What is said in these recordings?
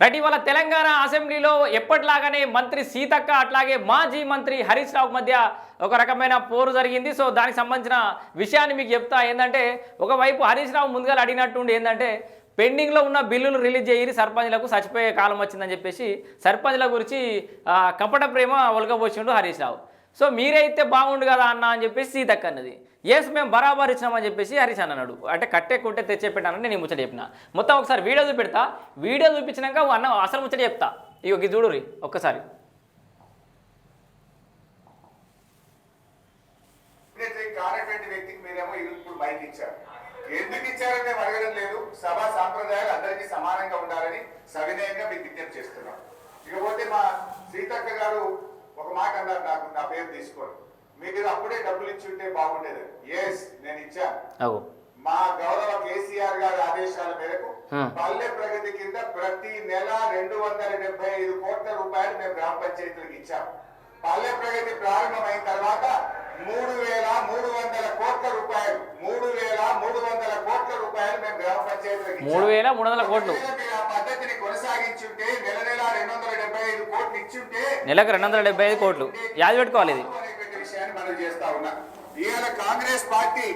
Right ఇవాళ తెలంగాణ అసెంబ్లీలో ఎప్పటిలాగానే మంత్రి సీతక్క అట్లాగే మాజీ మంత్రి హరీష్ రావు మధ్య ఒక రకమైన పోరు జరిగింది. సో దానికి సంబంధించిన విషయాన్ని మీకు చెప్తా ఏంటంటే ఒకవైపు హరీష్ రావు ముందుగా అడిగినట్టుండి ఏంటంటే పెండింగ్లో ఉన్న బిల్లులు రిలీజ్ చేయరి సర్పంచ్లకు చచ్చిపోయే కాలం వచ్చిందని చెప్పేసి సర్పంచ్ల గురించి కపట ప్రేమ ఒలకబోసిండు హరీష్ రావు. సో మీరైతే బాగుండు కదా అన్న అని చెప్పేసి సీతక్క అన్నది ఎస్ మేము బరాబర్ ఇచ్చినామని చెప్పేసి హరీష్ అన్నాడు. అంటే కట్టే కొట్టే తెచ్చే పెట్టానని నేను ముచ్చట చెప్పిన. మొత్తం ఒకసారి వీడియో చూపెడతా. వీడియో చూపించినాక అన్న అసలు ముచ్చట చెప్తా. ఇక ఇది చూడురి ఒక్కసారి. కానటువంటి వ్యక్తికి మీరేమో ఇప్పుడు బయట ఇచ్చారు. ఎందుకు ఇచ్చారని మేము అడగడం లేదు. సభా సాంప్రదాయాలు అందరికీ సమానంగా ఉండాలని సవినయంగా మీకు విజ్ఞప్తి చేస్తున్నాం. ఇకపోతే మా సీతక్క గారు అన్నారు నాకు నా పేరు తీసుకోండి. మీరు అప్పుడే డబ్బులు ఇచ్చి ఉంటే బాగుండేది. ఎస్ నేను ఇచ్చాను. మా గౌరవ కేసీఆర్ గారి ఆదేశాల మేరకు. పల్లె ప్రగతి కింద ప్రతి నెల రెండు వందల డెబ్బై ఐదు కోట్ల రూపాయలు మేము గ్రామ పంచాయతీలకు ఇచ్చాం. పల్లె ప్రగతి ప్రారంభమైన తర్వాత మూడు వేల మూడు వందల కోట్ల రూపాయలు మూడు వేల మూడు వందల కోట్ల రూపాయలు మేము గ్రామ పంచాయతీలకు ఇచ్చాం. మూడు వేల మూడు వందల కోట్లు. మీరు ఆ పద్ధతిని కొనసాగించుంటే నెల నెల రెండు వందల డెబ్బై ఐదు కోట్లు ఇచ్చుంటే నెలకు రెండు వందల డెబ్బై ఐదు కోట్లు. యాది పెట్టుకోవాలి ఇది. ఇవాళ కాంగ్రెస్ పార్టీ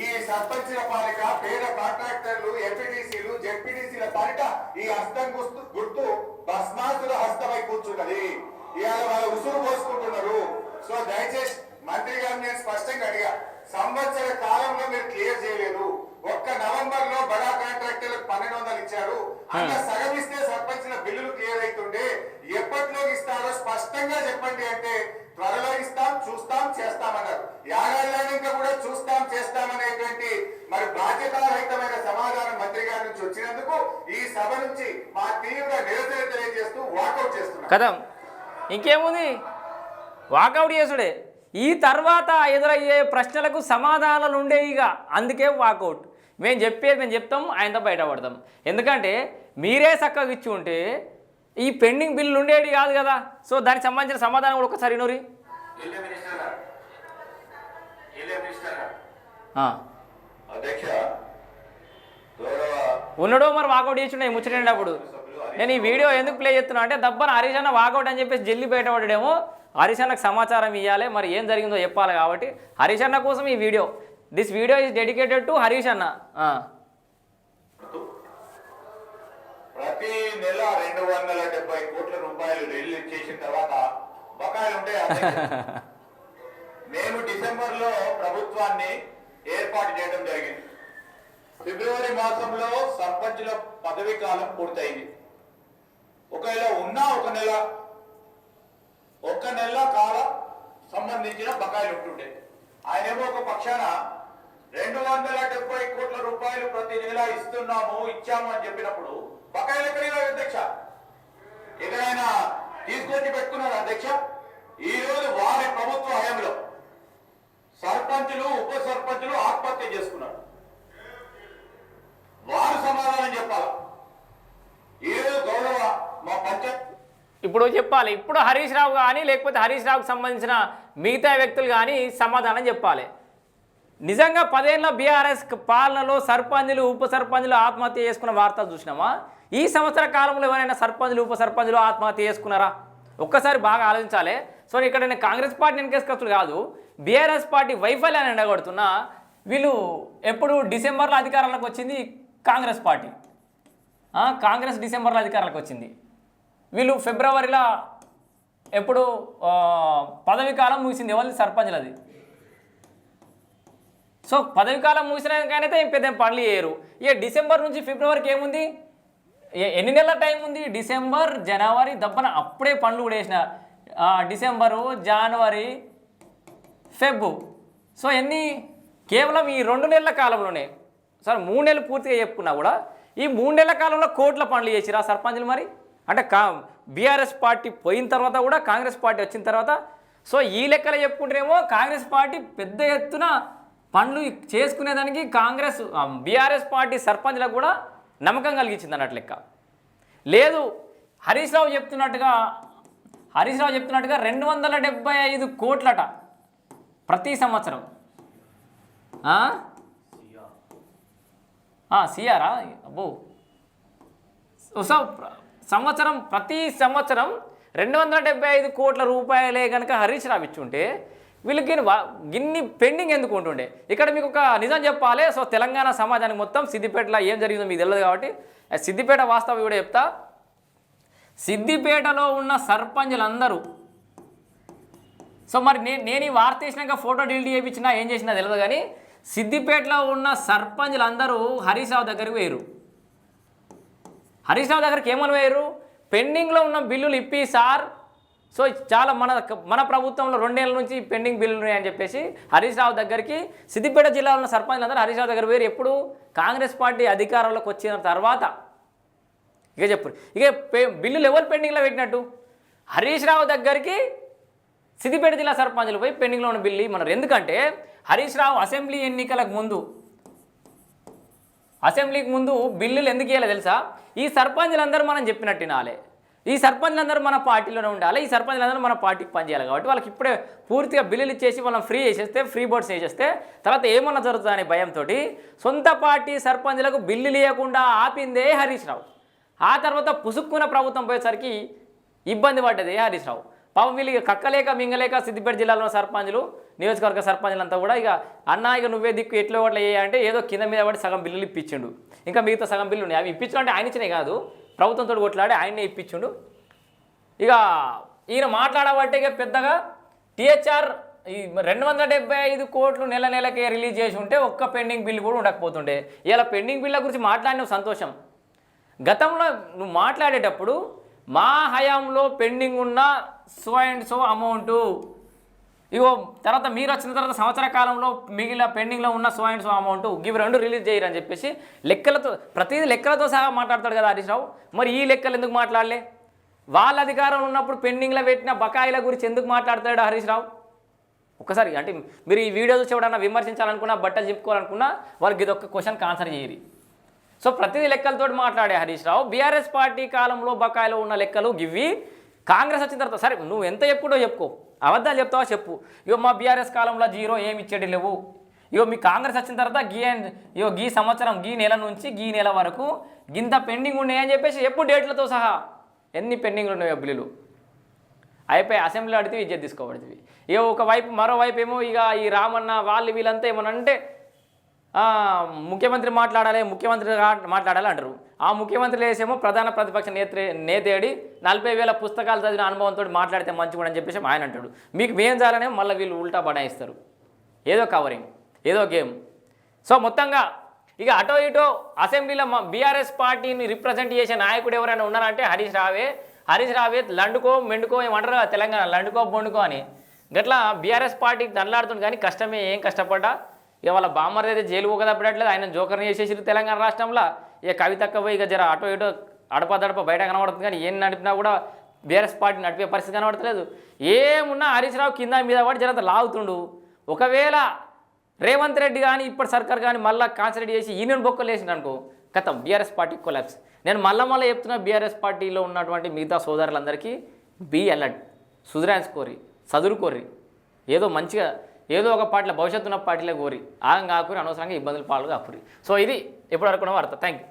ఈ సర్పంచుల పాలిట పేద కాంట్రాక్టర్లు ఎంపీటీసీలు జెడ్పీటీసీల పాలిట ఈ హస్తం గుర్తు గుర్తు భస్మాసుల హస్తమై కూర్చున్నది. ఇవాళ వాళ్ళు ఉసురు పోసుకుంటున్నారు. సో దయచేసి మంత్రి గారిని నేను స్పష్టంగా అడిగా సంవత్సర కాలంలో మీరు క్లియర్ చేయలేదు. ఒక్క నవంబర్లో బడా కాంట్రాక్టర్లకు పన్నెండు వందలు ఇచ్చారు. అలా సగం ఇస్తే సర్పంచ్ల బిల్లులు క్లియర్ అవుతుండే ఎప్పట్లో ఇస్తారో స్పష్టంగా చెప్పండి అంటే త్వరలో ఇస్తాం చూస్తాం చేస్తామన్నారు. ఏడాదిగా కూడా చూస్తాం చేస్తామనేటువంటి మరి బాధ్యతారహితమైన సమాధానం మంత్రి గారి నుంచి వచ్చినందుకు ఈ సభ నుంచి మా తీవ్ర నిరసన తెలియజేస్తూ వాకౌట్ చేస్తున్నాం. కదా ఇంకేముంది? వాకౌట్ చేసుడే. ఈ తర్వాత ఎదురయ్యే ప్రశ్నలకు సమాధానాలు ఉండేవి ఇక. అందుకే వాకౌట్ మేము చెప్పేది మేము చెప్తాం ఆయనతో బయటపడతాం. ఎందుకంటే మీరే చక్కగా ఇచ్చి ఉంటే ఈ పెండింగ్ బిల్లు ఉండేది కాదు కదా. సో దానికి సంబంధించిన సమాధానం కూడా ఒకసారి నూరి ఉన్నాడో మరి వాకౌట్ చేసిండే ముచ్చటేటప్పుడు నేను ఈ వీడియో ఎందుకు ప్లే చేస్తున్నా అంటే దబ్బన హరీష్ అన్న వాకౌట్ అని చెప్పేసి జల్లి బయటపడేమో హరీష్ అన్నకు సమాచారం ఇవ్వాలి మరి ఏం జరిగిందో చెప్పాలి కాబట్టి హరీష్ అన్న కోసం ఈ video. This video is dedicated to Harish అన్న ఆ. ప్రతి నెల రెండు వందల డెబ్బై కోట్ల రూపాయలు రిలీజ్ చేసిన తర్వాత బకాయిలు ఉంటాయి. మేము డిసెంబర్లో ప్రభుత్వాన్ని ఏర్పాటు చేయడం జరిగింది. ఫిబ్రవరి మాసంలో సర్పంచుల పదవి కాలం పూర్తయింది. ఒకవేళ ఉన్నా ఒక నెల ఒక నెల కాలం సంబంధించిన బకాయిలు ఉంటుండే. ఆయనేమో ఒక పక్షాన రెండు వందల డెబ్బై కోట్ల రూపాయలు ప్రతి నెల ఇస్తున్నాము ఇచ్చాము అని చెప్పినప్పుడు బకాయిలు ఎక్కడైనా అధ్యక్ష? ఎక్కడైనా తీసుకొచ్చి పెట్టుకున్నారు అధ్యక్ష? ఈ రోజు వారి ప్రభుత్వ హయాంలో సర్పంచులు ఉప సర్పంచులు ఆత్మహత్య చేసుకున్నారు. వారు సమాధానం చెప్పాలి? ఈ రోజు గౌరవ మా పంచాయత్ ఇప్పుడు చెప్పాలి. ఇప్పుడు హరీష్ రావు కానీ లేకపోతే హరీష్ రావుకు సంబంధించిన మిగతా వ్యక్తులు కానీ సమాధానం చెప్పాలి. నిజంగా పదేళ్ళ బీఆర్ఎస్ పాలనలో సర్పంచులు ఉప సర్పంచులు ఆత్మహత్య చేసుకున్న వార్తలు చూసినామా? ఈ సంవత్సర కాలంలో ఎవరైనా సర్పంచులు ఉప సర్పంచులు ఆత్మహత్య చేసుకున్నారా? ఒక్కసారి బాగా ఆలోచించాలి. సో ఇక్కడ నేను కాంగ్రెస్ పార్టీ వెనకేసుకొచ్చుడు కాదు బీఆర్ఎస్ పార్టీ వైఫల్యాన్ని ఎండగొడుతున్నా వీళ్ళు ఎప్పుడు డిసెంబర్లో అధికారంలోకి వచ్చింది కాంగ్రెస్ పార్టీ. కాంగ్రెస్ డిసెంబర్లో అధికారంలోకి వచ్చింది. వీళ్ళు ఫిబ్రవరిలో ఎప్పుడు పదవి కాలం ముగిసింది ఎవరిది? సర్పంచ్లది. సో పదవి కాలం ముగిసినాకైతే ఏం పెద్ద పనులు చేయరు. ఇక డిసెంబర్ నుంచి ఫిబ్రవరికి ఏముంది? ఎన్ని నెలల టైం ఉంది? డిసెంబర్ జనవరి దప్పన అప్పుడే పనులు కూడా వేసిన. డిసెంబరు జనవరి ఫెబ్. సో ఎన్ని? కేవలం ఈ రెండు నెలల కాలంలోనే. సార్ మూడు నెలలు పూర్తిగా చెప్పుకున్నా కూడా ఈ మూడు నెలల కాలంలో కోట్ల పనులు చేసిరా సర్పంచులు మరి? అంటే కా బీఆర్ఎస్ పార్టీ పోయిన తర్వాత కూడా కాంగ్రెస్ పార్టీ వచ్చిన తర్వాత. సో ఈ లెక్కలు చెప్పుకుంటేనేమో కాంగ్రెస్ పార్టీ పెద్ద ఎత్తున పనులు చేసుకునేదానికి కాంగ్రెస్ బీఆర్ఎస్ పార్టీ సర్పంచ్లకు కూడా నమ్మకం కలిగించింది అన్నట్టు లెక్క. లేదు హరీష్ రావు చెప్తున్నట్టుగా హరీష్ రావు చెప్తున్నట్టుగా రెండు వందల డెబ్బై ఐదు కోట్లట ప్రతి సంవత్సరం. సిఆరా? అబ్బో. సో సంవత్సరం ప్రతి సంవత్సరం రెండు వందల డెబ్బై ఐదు కోట్ల రూపాయలే కనుక హరీష్ రావు ఇచ్చుంటే వీళ్ళకి వా- గిన్ని పెండింగ్ ఎందుకు ఉంటుండే? ఇక్కడ మీకు ఒక నిజం చెప్పాలి. సో తెలంగాణ సమాజానికి మొత్తం సిద్దిపేటలో ఏం జరిగిందో మీకు తెలియదు కాబట్టి ఆ సిద్దిపేట వాస్తవం కూడా చెప్తా. సిద్దిపేటలో ఉన్న సర్పంచులందరూ సో మరి నేను నేను ఈ వార్త వేసినాక ఫోటో డిలీట్ చేయించినా ఏం చేసినా తెలియదు కానీ సిద్దిపేటలో ఉన్న సర్పంచులందరూ హరీష్ రావు దగ్గరికి వేయరు హరీష్ రావు దగ్గరికి ఏమని వేయరు పెండింగ్లో ఉన్న బిల్లులు ఇప్పి సార్ సో చాలా మన మన ప్రభుత్వంలో రెండేళ్ళ నుంచి పెండింగ్ బిల్లులు ఉన్నాయని చెప్పేసి హరీష్ రావు దగ్గరికి సిద్దిపేట జిల్లాలో ఉన్న సర్పంచ్లందరూ హరీష్ రావు దగ్గర వేరు ఎప్పుడు కాంగ్రెస్ పార్టీ అధికారంలోకి వచ్చిన తర్వాత ఇక చెప్పు ఇక పె- బిల్లులు ఎవరు పెండింగ్లో పెట్టినట్టు? హరీష్ రావు దగ్గరికి సిద్దిపేట జిల్లా సర్పంచ్లు పోయి పెండింగ్లో ఉన్న బిల్లు ఇమ్మన్నారు ఎందుకంటే హరీష్ రావు అసెంబ్లీ ఎన్నికలకు ముందు అసెంబ్లీకి ముందు బిల్లులు ఎందుకు ఇవ్వాలి తెలుసా? ఈ సర్పంచ్లందరూ మనం చెప్పినట్టు నాలే ఈ సర్పంచులందరూ మన పార్టీలోనే ఉండాలి ఈ సర్పంచులందరూ మన పార్టీకి పనిచేయాలి కాబట్టి వాళ్ళకి ఇప్పుడే పూర్తిగా బిల్లులు ఇచ్చేసి వాళ్ళని ఫ్రీ చేసేస్తే ఫ్రీ బోర్డ్స్ వేసేస్తే తర్వాత ఏమన్నా జరుగుతుంది అనే భయంతో సొంత పార్టీ సర్పంచులకు బిల్లు లేకుండా ఆపిందే హరీష్ రావు. ఆ తర్వాత పుసుక్కున్న ప్రభుత్వం పోయేసరికి ఇబ్బంది పడ్డది హరీష్ రావు. పాపం వీళ్ళు ఇక కక్కలేక మింగలేక సిద్దిపేట జిల్లాలో సర్పంచులు నియోజకవర్గ సర్పంచులంతా కూడా ఇక అన్నా ఇక నువ్వే దిక్కు ఎట్లా ఓట్ల ఏ అంటే ఏదో కింద మీద పడి సగం బిల్లులు ఇప్పించిండు. ఇంకా మిగతా సగం బిల్లు ఉన్నాయి. అవి ఇప్పించడం అంటే ఆయన ఇచ్చినాయి కాదు. ప్రభుత్వంతో కొట్లాడి ఆయన్నే ఇప్పించిండు. ఇక ఈయన మాట్లాడబట్టే ఇక పెద్దగా టీహెచ్ఆర్ ఈ రెండు వందల డెబ్బై ఐదు కోట్లు నెల నెలకే రిలీజ్ చేసి ఉంటే ఒక్క పెండింగ్ బిల్లు కూడా ఉండకపోతుండే. ఇలా పెండింగ్ బిల్ల గురించి మాట్లాడిన సంతోషం. గతంలో నువ్వు మాట్లాడేటప్పుడు మా హయాంలో పెండింగ్ ఉన్న సో అండ్ సో అమౌంటు ఇగో తర్వాత మీరు వచ్చిన తర్వాత సంవత్సర కాలంలో మిగిలిన పెండింగ్లో ఉన్న సో అండ్ సో అమౌంట్ ఇవి రెండు రిలీజ్ చేయరని చెప్పేసి లెక్కలతో ప్రతిదీ లెక్కలతో సహా మాట్లాడతాడు కదా హరీష్ రావు. మరి ఈ లెక్కలు ఎందుకు మాట్లాడలే? వాళ్ళ అధికారంలో ఉన్నప్పుడు పెండింగ్లో పెట్టిన బకాయిల గురించి ఎందుకు మాట్లాడతాడు హరీష్ రావు? ఒకసారి అంటే మీరు ఈ వీడియో చూసి ఎవడన్నా విమర్శించాలనుకున్నా బట్టలు చెప్పుకోవాలనుకున్నా వాళ్ళకి ఇది ఒక క్వశ్చన్కి ఆన్సర్ చేయరు. సో ప్రతిదీ లెక్కలతో మాట్లాడే హరీష్ రావు బీఆర్ఎస్ పార్టీ కాలంలో బకాయిలో ఉన్న లెక్కలు గివి కాంగ్రెస్ వచ్చిన తర్వాత సరే నువ్వు ఎంత చెప్పుడో చెప్పుకో. అబద్ధాలు చెప్తావా చెప్పు. ఇగో మా బీఆర్ఎస్ కాలంలో జీరో ఏమి ఇచ్చేటి లేవు. ఇగో మీ కాంగ్రెస్ వచ్చిన తర్వాత గీ అండ్ ఇగో గీ సంవత్సరం గీ నెల నుంచి గీ నెల వరకు గింత పెండింగ్ ఉన్నాయని చెప్పేసి ఎప్పుడు డేట్లతో సహా ఎన్ని పెండింగ్లు ఉన్నాయో బిల్లులు. అయిపోయి అసెంబ్లీలో అడితే విద్య తీసుకోబడుతుంది. ఇక ఒకవైపు మరోవైపు ఏమో ఇక ఈ రామన్న వాళ్ళు వీళ్ళంతా ఏమన్నా అంటే ముఖ్యమంత్రి మాట్లాడాలి ముఖ్యమంత్రి మాట్లాడాలి అంటారు. ఆ ముఖ్యమంత్రి లేసేమో ప్రధాన ప్రతిపక్ష నేత్రే నేతేడి నలభై వేల పుస్తకాలు చదివిన అనుభవంతో మాట్లాడితే మంచిగా అని చెప్పేసి ఆయన అంటాడు. మీకు మేం చేయాలనే మళ్ళీ వీళ్ళు ఉల్టా బడాయిస్తారు ఏదో కవరింగ్ ఏదో గేమ్ సో మొత్తంగా ఇక అటో ఇటో అసెంబ్లీలో బీఆర్ఎస్ పార్టీని రిప్రజెంట్ చేసే నాయకుడు ఎవరైనా ఉన్నారంటే హరీష్ రావే. హరీష్ రావే లండుకో మెండుకో ఏమంటారు తెలంగాణ లండుకో బొండుకో అని. గట్లా బీఆర్ఎస్ పార్టీకి దండలాడుతుంది కానీ కష్టమే ఏం కష్టపడ్డా? ఇక వాళ్ళ బామ్మర్ అయితే జైలు పోగదప్పడట్లేదు ఆయన జోకర్ని చేసేసి తెలంగాణ రాష్ట్రంలో. ఇక కవితక్క పోయి ఇక జర అటో ఇటో అడపదడప బయట కనబడుతుంది కానీ ఏం నడిపినా కూడా బీఆర్ఎస్ పార్టీ నడిపే పరిస్థితి కనబడతలేదు. ఏమున్నా హరీష్ రావు కింద మీద పడి జనంత లాగుతుండు. ఒకవేళ రేవంత్ రెడ్డి కానీ ఇప్పటి సర్కార్ కానీ మళ్ళీ కాన్సన్ట్రేట్ చేసి యూనియన్ బొక్కలు వేసిండు అనుకో కథం బీఆర్ఎస్ పార్టీ కొలాప్స్ నేను మళ్ళీ మళ్ళీ చెప్తున్నా బీఆర్ఎస్ పార్టీలో ఉన్నటువంటి మిగతా సోదరులందరికీ బీ అలర్ట్ సుధరాన్స్ కోరి చదువుకోరి ఏదో మంచిగా ఏదో ఒక పార్టీలో భవిష్యత్తు ఉన్న పార్టీలో కోరి ఆగం కాకూరి అనవసరంగా ఇబ్బందులు పాలు కాకూరి. సో ఇది ఎప్పటివరకు ఉన్న వార్త. Thank you